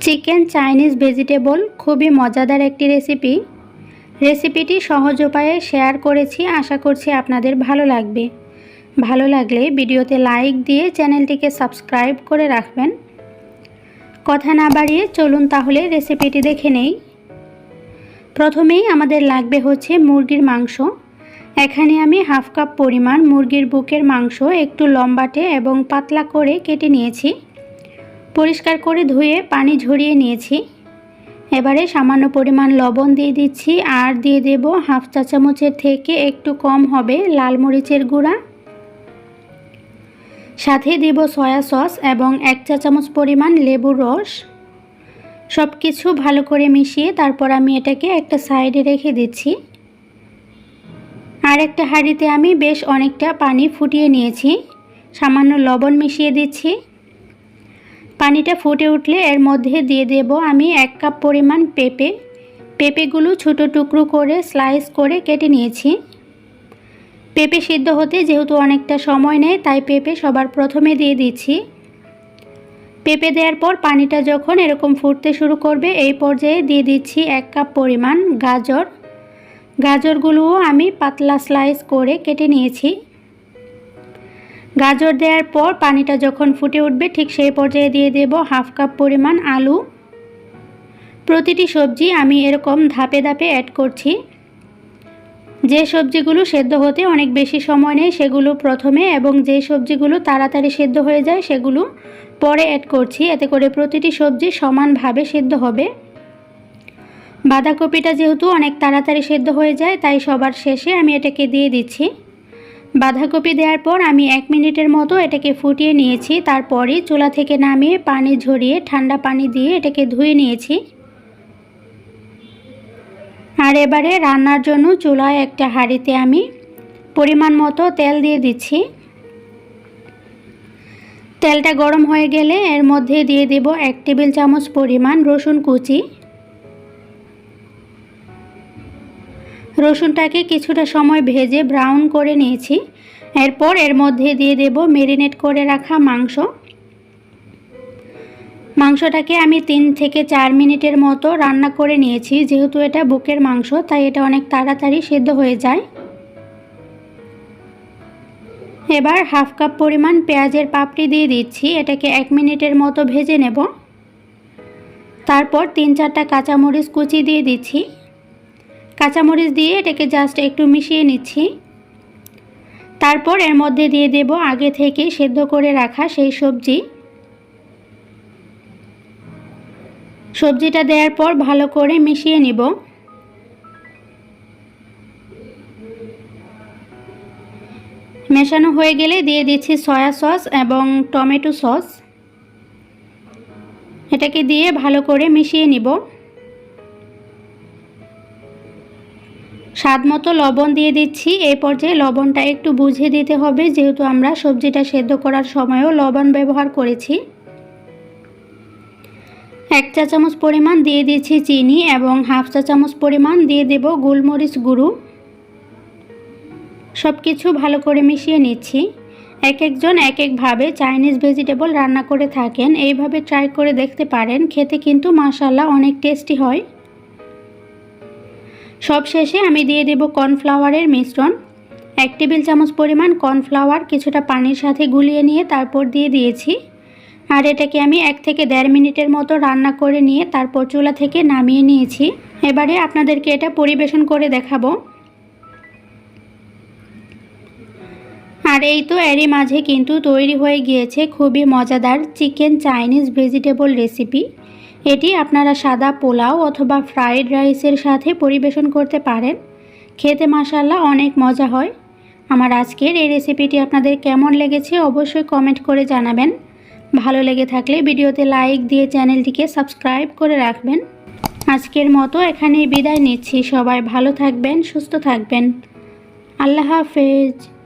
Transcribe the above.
Chicken Chinese vegetable খুবই মজাদার একটি রেসিপি। রেসিপিটি সহজ উপায়ে শেয়ার করেছি, আশা করছি আপনাদের ভালো লাগবে। ভালো লাগলে ভিডিওতে লাইক দিয়ে চ্যানেলটিকে সাবস্ক্রাইব করে রাখবেন। কথা না বাড়িয়ে চলুন তাহলে রেসিপিটি দেখে নেই। প্রথমেই আমাদের লাগবে হচ্ছে মুরগির মাংস। এখানে আমি হাফ কাপ পরিমাণ মুরগির বুকের মাংস একটু লম্বাটে এবং পাতলা করে কেটে নিয়েছি। পরিষ্কার করে ধুয়ে পানি ঝরিয়ে নিয়েছি। এবারে সামান্য পরিমাণ লবণ দিয়ে দিচ্ছি, আর দিয়ে দেব হাফ চা চামচের থেকে একটু কম হবে লাল মরিচের গুঁড়া। সাথে দেব সয়া সস এবং এক চা চামচ পরিমাণ লেবুর রস। সব কিছু ভালো করে মিশিয়ে তারপর আমি এটাকে একটা সাইডে রেখে দিচ্ছি। আর একটা হাঁড়িতে আমি বেশ অনেকটা পানি ফুটিয়ে নিয়েছি। সামান্য লবণ মিশিয়ে দিচ্ছি। পানিটা ফুটে উঠলে এর মধ্যে দিয়ে দেব আমি এক কাপ পরিমাণ পেঁপে। পেঁপেগুলো ছোটো টুকরো করে স্লাইস করে কেটে নিয়েছি। পেঁপে সিদ্ধ হতে যেহেতু অনেকটা সময় নেয় তাই পেঁপে সবার প্রথমে দিয়ে দিচ্ছি। পেঁপে দেওয়ার পর পানিটা যখন এরকম ফুটতে শুরু করবে, এই পর্যায়ে দিয়ে দিচ্ছি এক কাপ পরিমাণ গাজর। গাজরগুলোও আমি পাতলা স্লাইস করে কেটে নিয়েছি। গাজর দেওয়ার পর পানিটা যখন ফুটে উঠবে, ঠিক সেই পর্যায়ে দিয়ে দেব হাফ কাপ পরিমাণ আলু। প্রতিটি সবজি আমি এরকম ধাপে ধাপে অ্যাড করছি। যে সবজিগুলো সেদ্ধ হতে অনেক বেশি সময় নেয়, সেগুলো প্রথমে এবং যে সবজিগুলো তাড়াতাড়ি সেদ্ধ হয়ে যায়, সেগুলো পরে অ্যাড করছি। এতে করে প্রতিটি সবজি সমানভাবে সেদ্ধ হবে। বাঁধাকপিটা যেহেতু অনেক তাড়াতাড়ি সেদ্ধ হয়ে যায়, তাই সবার শেষে আমি এটাকে দিয়ে দিচ্ছি। বাঁধাকপি দেওয়ার পর আমি এক মিনিটের মতো এটাকে ফুটিয়ে নিয়েছি। তারপরই চুলা থেকে নামিয়ে পানি ঝরিয়ে ঠান্ডা পানি দিয়ে এটাকে ধুয়ে নিয়েছি। আর এবারে রান্নার জন্য চুলায় একটা হাঁড়িতে আমি পরিমাণ মতো তেল দিয়ে দিচ্ছি। তেলটা গরম হয়ে গেলে এর মধ্যে দিয়ে দেব এক টেবিল চামচ পরিমাণ রসুন কুচি। রসুনটাকে কিছুটা সময় ভেজে ব্রাউন করে নিয়েছি। এরপর এর মধ্যে দিয়ে দেব মেরিনেট করে রাখা মাংস। মাংসটাকে আমি তিন থেকে চার মিনিটের মতো রান্না করে নিয়েছি। যেহেতু এটা বুকের মাংস, তাই এটা অনেক তাড়াতাড়ি সেদ্ধ হয়ে যায়। এবার হাফ কাপ পরিমাণ পেঁয়াজের পাপড়ি দিয়ে দিচ্ছি। এটাকে এক মিনিটের মতো ভেজে নেব। তারপর তিন চারটা কাঁচামরিচ কুচি দিয়ে দিচ্ছি। কাঁচামরিচ দিয়ে এটাকে জাস্ট একটু মিশিয়ে নিচ্ছি। তারপর এর মধ্যে দিয়ে দেব আগে থেকে সেদ্ধ করে রাখা সেই সবজি। সবজিটা দেওয়ার পর ভালো করে মিশিয়ে নিব। মেশানো হয়ে গেলে দিয়ে দিচ্ছি সয়া সস এবং টমেটো সস। এটাকে দিয়ে ভালো করে মিশিয়ে নিব। স্বাদ মতো লবণ দিয়ে দিচ্ছি। এই পর্যায়ে লবণটা একটু বুঝে দিতে হবে, যেহেতু আমরা সবজিটা সেদ্ধ করার সময়ও লবণ ব্যবহার করেছি। এক চা চামচ পরিমাণ দিয়ে দিচ্ছি চিনি এবং হাফ চা চামচ পরিমাণ দিয়ে দেব গোলমরিচ গুঁড়ো। সব কিছু ভালো করে মিশিয়ে নিচ্ছি। এক একজন এক একভাবে চাইনিজ ভেজিটেবল রান্না করে থাকেন। এইভাবে ট্রাই করে দেখতে পারেন, খেতে কিন্তু মাসাল্লাহ অনেক টেস্টি হয়। সব শেষে আমি দিয়ে দেব কর্নফ্লাওয়ারের মিশ্রণ। এক টেবিল চামচ পরিমাণ কর্নফ্লাওয়ার, কিছুটা পানির সাথে গুলিয়ে নিয়ে তারপর দিয়ে দিয়েছি। আর এটাকে আমি এক থেকে দেড় মিনিটের মতো রান্না করে নিয়ে তারপর চুলা থেকে নামিয়ে নিয়েছি। এবারে আপনাদেরকে এটা পরিবেশন করে দেখাবো। আর এই তো এরই মাঝে কিন্তু তৈরি হয়ে গিয়েছে খুবই মজাদার চিকেন চাইনিজ ভেজিটেবল রেসিপি। এটি আপনারা সাদা পোলাও অথবা ফ্রাইড রাইসের সাথে পরিবেশন করতে পারেন। খেতে মাসাল্লাহ অনেক মজা হয়। আমার আজকের এই রেসিপিটি আপনাদের কেমন লেগেছে অবশ্যই কমেন্ট করে জানাবেন। ভালো লেগে থাকলে ভিডিওতে লাইক দিয়ে চ্যানেলটিকে সাবস্ক্রাইব করে রাখবেন। আজকের মতো এখানেই বিদায় নিচ্ছি। সবাই ভালো থাকবেন, সুস্থ থাকবেন। আল্লাহ হাফেজ।